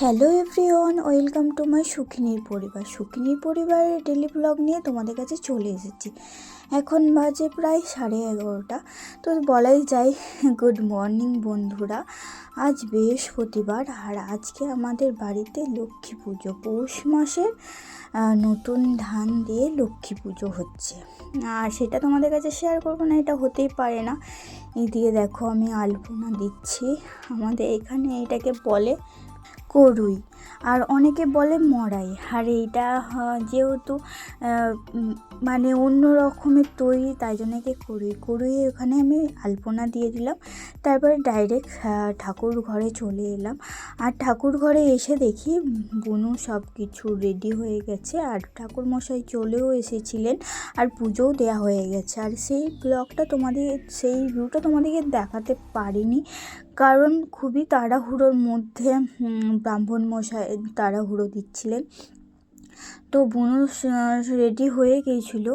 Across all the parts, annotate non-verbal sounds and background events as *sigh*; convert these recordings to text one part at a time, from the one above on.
Hello everyone, welcome to my সুখিনীর পরিবার। সুখিনীর পরিবারের ডেলি ব্লগ নিয়ে তোমাদের কাছে চলে এসেছি। এখন বাজে প্রায় সাড়ে এগারোটা। তো বলাই যায় গুড মর্নিং বন্ধুরা। আজ বৃহস্পতিবার আর আজকে আমাদের বাড়িতে লক্ষ্মী পুজো। পৌষ মাসের নতুন ধান দিয়ে লক্ষ্মী পুজো হচ্ছে। আর সেটা তোমাদের কাছে শেয়ার করব না, এটা হতেই পারে না। এদিকে দেখো আমি আলপনা দিচ্ছি। আমাদের এখানে এটাকে বলে করুই। আর অনেকে বলে মরাই। আর এইটা যেহেতু মানে অন্য রকমের তৈরি, তাই জন্য একে করুই। করুই ওখানে আমি আলপনা দিয়ে দিলাম। তারপরে ডাইরেক্ট ঠাকুর ঘরে চলে এলাম। আর ঠাকুর ঘরে এসে দেখি বুনু সব কিছু রেডি হয়ে গেছে। আর ঠাকুর মশাই চলেও এসেছিলেন। আর পুজোও দেওয়া হয়ে গেছে। আর সেই ব্লগটা তোমাদের, সেই ভিউটা তোমাদেরকে দেখাতে পারিনি। কারণ খুবই তাড়াহুড়োর মধ্যে ব্রাহ্মণ মশাই তাড়াহুড়ো দিচ্ছিলেন। তো বুনু রেডি হয়ে গিয়েছিল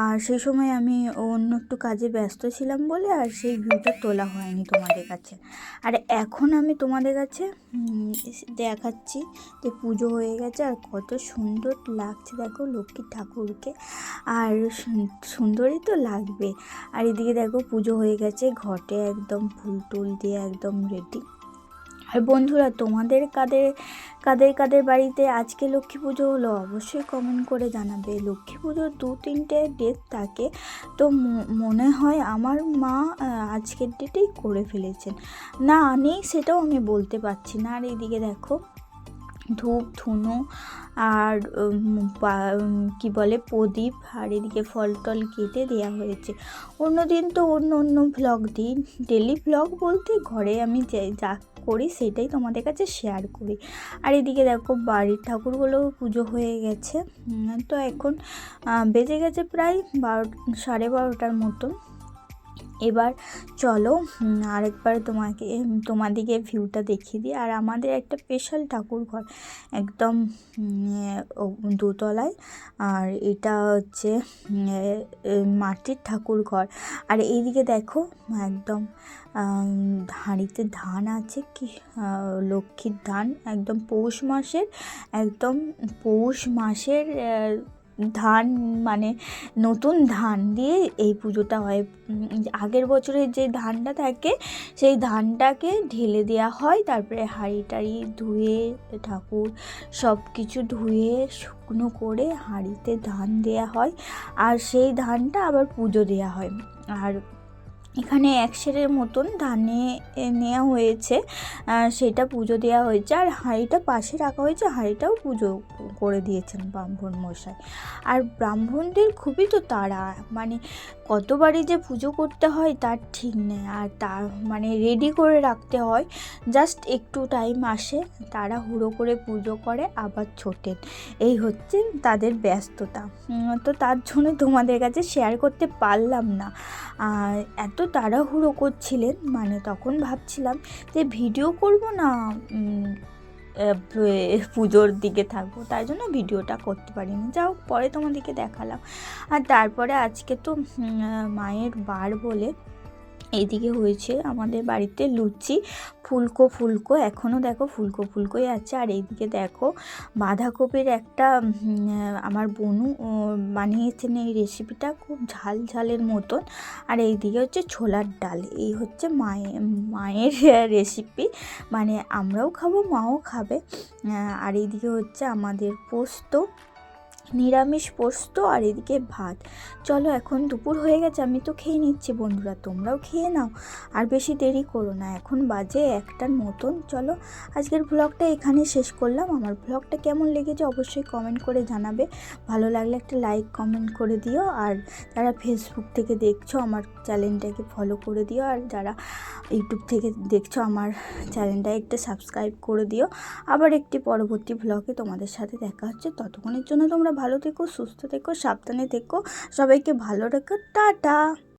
আর সেই সময় আমি অন্য একটু কাজে ব্যস্ত ছিলাম বলে আর সেই ভিউটা তোলা হয়নি তোমাদের কাছে। আর এখন আমি তোমাদের কাছে দেখাচ্ছি যে পুজো হয়ে গেছে আর কত সুন্দর লাগছে। দেখো লক্ষ্মী ঠাকুরকে। আর সুন্দরই তো লাগবে। আর এদিকে দেখো পুজো হয়ে গেছে, ঘটে একদম ফুল টুল দিয়ে একদম রেডি আর বন্ধুরা, তোমাদের কাদের কাদের কাদের বাড়িতে আজকে লক্ষ্মী পুজো হলো অবশ্যই কমেন্ট করে জানাবে। লক্ষ্মী পুজোর দু তিনটে ডেট থাকে। তো মনে হয় আমার মা আজকের ডেটেই করে ফেলেছেন। না নেই সেটাও আমি বলতে পারছি না। আর এইদিকে দেখো, ধূপ, ধুনো আর কি বলে, প্রদীপ আর এদিকে ফল টল কেটে দেওয়া হয়েছে। অন্য দিন তো অন্য অন্য ভ্লগ দিই। ডেলি ভ্লগ বলতে ঘরে আমি যে যা করি সেটাই তোমাদের কাছে শেয়ার করি। আর এদিকে দেখো বাড়ির ঠাকুরগুলো পুজো হয়ে গেছে। তো এখন বেজে গেছে প্রায় বারো, সাড়ে বারোটার মতন। এবার চলো আরেকবার তোমাকে তোমাদিকে ভিউটা দেখিয়ে দিই। আর আমাদের একটা স্পেশাল ঠাকুর ঘর, একদম দোতলায়। আর এটা হচ্ছে মাটির ঠাকুর ঘর। আর এইদিকে দেখো, একদম হাঁড়িতে ধান আছে, কি লক্ষ্মীর ধান, একদম পৌষ মাসের, একদম পৌষ মাসের ধান মানে নতুন ধান দিয়ে এই পুজোটা হয়। আগের বছরের যে ধানটা থাকে, সেই ধানটাকে ঢেলে দেওয়া হয়। তারপরে হাঁড়ি টাড়ি ধুয়ে, ঠাকুর সব কিছু ধুয়ে, শুকনো করে হাঁড়িতে ধান দেওয়া হয়। আর সেই ধানটা আবার পুজো দেওয়া হয়। আর এখানে এক সেরের মতন ধানে নেওয়া হয়েছে সেটা পুজো দেওয়া হয়েছে। আর হাঁড়িটা পাশে রাখা হয়েছে, হাঁড়িটাও পুজো করে দিয়েছেন ব্রাহ্মণ মশাই। আর ব্রাহ্মণদের খুবই তো তারা মানে কতবারই যে পুজো করতে হয় তার ঠিক নেই। আর তার মানে রেডি করে রাখতে হয়। জাস্ট একটু টাইম আসে তারা হুড়ো করে পুজো করে, আবার ছোটেন এই হচ্ছে তাদের ব্যস্ততা। তো তার জন্য তোমাদের কাছে শেয়ার করতে পারলাম না। এত তাড়াহুড়ো করছিলেন মানে তখন ভাবছিলাম যে ভিডিও করব না পুজোর দিকে থাকব, তাই জন্য ভিডিওটা করতে পারিনি। যাও, পরে তোমাদেরকে দেখালাম। আর তারপরে আজকে তো মায়ের বার বলে এইদিকে হয়েছে আমাদের বাড়িতে লুচি। ফুলকো ফুলকো এখনও দেখো ফুলকো, ফুলকোই আছে। আর এইদিকে দেখো বাঁধাকপির একটা আমার বনু বানিয়েছেন এই রেসিপিটা খুব ঝাল ঝালের মতন। আর এইদিকে হচ্ছে ছোলার ডাল। এই হচ্ছে মায়ের *laughs* মায়ের রেসিপি মানে আমরাও খাব, মাও খাবে। আর এইদিকে হচ্ছে আমাদের পোস্ত। নিরামিষ পোস্ত আর এদিকে ভাত। চলো এখন দুপুর হয়ে গেছে, আমি তো খেয়ে নিচ্ছি বন্ধুরা, তোমরাও খেয়ে নাও। আর বেশি দেরি করো না, এখন বাজে একটার মতন চলো আজকের ব্লগটা এখানে শেষ করলাম। আমার ব্লগটা কেমন লেগেছে অবশ্যই কমেন্ট করে জানাবে। ভালো লাগলে একটা লাইক কমেন্ট করে দিও। আর যারা ফেসবুক থেকে দেখছ, আমার চ্যানেলটাকে ফলো করে দিও। আর যারা ইউটিউব থেকে দেখছ, আমার চ্যানেলটা একটা সাবস্ক্রাইব করে দিও। আবার একটি পরবর্তী ব্লগে তোমাদের সাথে দেখা হচ্ছে। ততক্ষণের জন্য তোমরা ভালো থেকো সুস্থ থেকো সাবধানে থেকো। সবাইকে ভালো রেখো। টাটা।